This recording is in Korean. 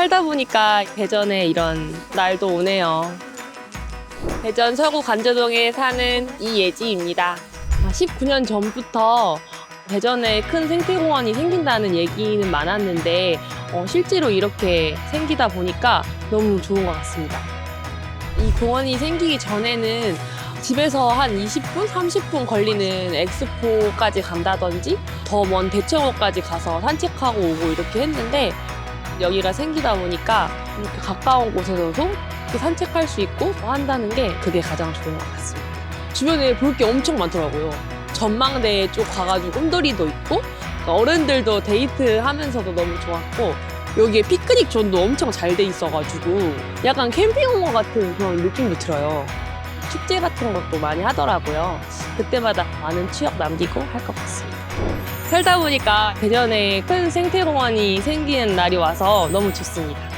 살다 보니까 대전에 이런 날도 오네요. 대전 서구 관저동에 사는 이예지입니다. 19년 전부터 대전에 큰 생태공원이 생긴다는 얘기는 많았는데 어, 실제로 이렇게 생기다 보니까 너무 좋은 것 같습니다. 이 공원이 생기기 전에는 집에서 한 20분, 30분 걸리는 엑스포까지 간다든지 더 먼 대청호까지 가서 산책하고 오고 이렇게 했는데 여기가 생기다 보니까 이렇게 가까운 곳에서도 이렇게 산책할 수 있고 한다는 게 그게 가장 좋은 것 같습니다. 주변에 볼 게 엄청 많더라고요. 전망대 쪽 가가지고 꿈돌이도 있고 그러니까 어른들도 데이트 하면서도 너무 좋았고 여기에 피크닉 존도 엄청 잘 돼 있어가지고 약간 캠핑 온 것 같은 그런 느낌도 들어요. 축제 같은 것도 많이 하더라고요. 그때마다 많은 추억 남기고 할 것 같습니다. 살다 보니까 대전에 큰 생태공원이 생기는 날이 와서 너무 좋습니다.